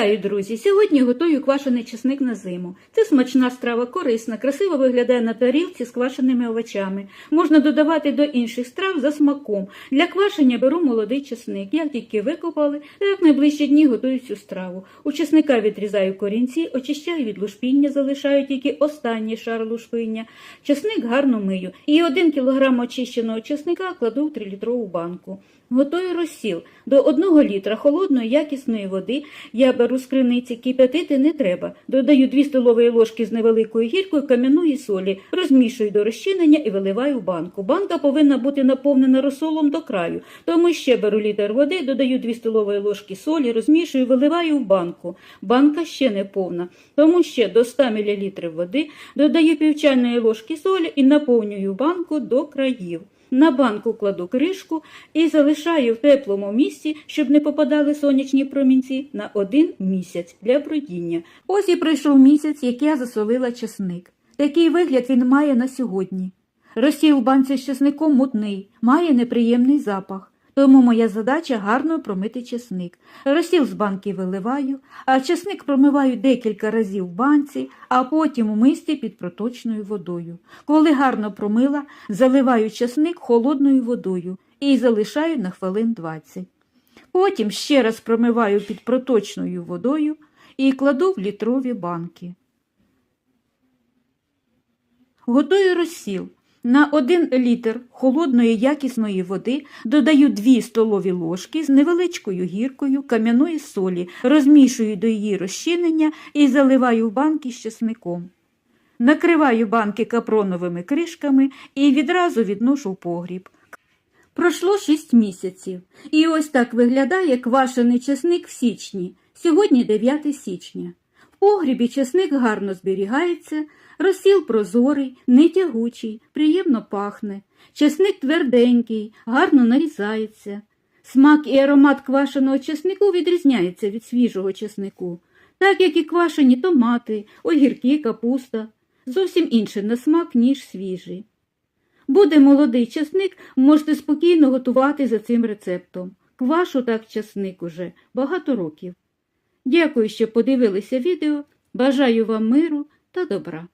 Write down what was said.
Вітаю, друзі! Сьогодні готую квашений чесник на зиму. Це смачна страва, корисна, красиво виглядає на тарілці з квашеними овочами. Можна додавати до інших страв за смаком. Для квашення беру молодий чесник. Як тільки викопали, то як найближчі дні готую цю страву. У чесника відрізаю корінці, очищаю від лушпіння, залишаю тільки останній шар лушпиння. Чесник гарно мию. І один кілограм очищеного чесника кладу в 3-літрову банку. Готую розсіл. До 1 літра холодної якісної води я беру з криниці, кип'ятити не треба. Додаю 2 столові ложки з невеликою гіркою кам'яної солі, розмішую до розчинення і виливаю в банку. Банка повинна бути наповнена розсолом до краю. Тому ще беру літр води, додаю 2 столові ложки солі, розмішую, виливаю в банку. Банка ще не повна, тому ще до 100 мл води додаю пів чайної ложки солі і наповнюю банку до країв. На банку кладу кришку і залишаю в теплому місці, щоб не попадали сонячні промінці, на один місяць для бродіння. Ось і пройшов місяць, як я засолила чесник. Такий вигляд він має на сьогодні. Розсіл в банці з чесником мутний, має неприємний запах. Тому моя задача гарно промити чесник. Розсіл з банки виливаю, а чесник промиваю декілька разів в банці, а потім у мисці під проточною водою. Коли гарно промила, заливаю чесник холодною водою і залишаю на хвилин 20. Потім ще раз промиваю під проточною водою і кладу в літрові банки. Готую розсіл. На 1 літр холодної якісної води додаю 2 столові ложки з невеличкою гіркою кам'яної солі, розмішую до її розчинення і заливаю в банки з чесником. Накриваю банки капроновими кришками і відразу відношу в погріб. Пройшло 6 місяців. І ось так виглядає квашений чесник в січні. Сьогодні 9 січня. В погрібі чесник гарно зберігається, розсіл прозорий, не тягучий, приємно пахне. Чесник тверденький, гарно нарізається. Смак і аромат квашеного чеснику відрізняється від свіжого чеснику, так як і квашені томати, огірки, капуста. Зовсім інший на смак, ніж свіжий. Буде молодий часник, можете спокійно готувати за цим рецептом. Квашу так часник уже багато років. Дякую, що подивилися відео. Бажаю вам миру та добра.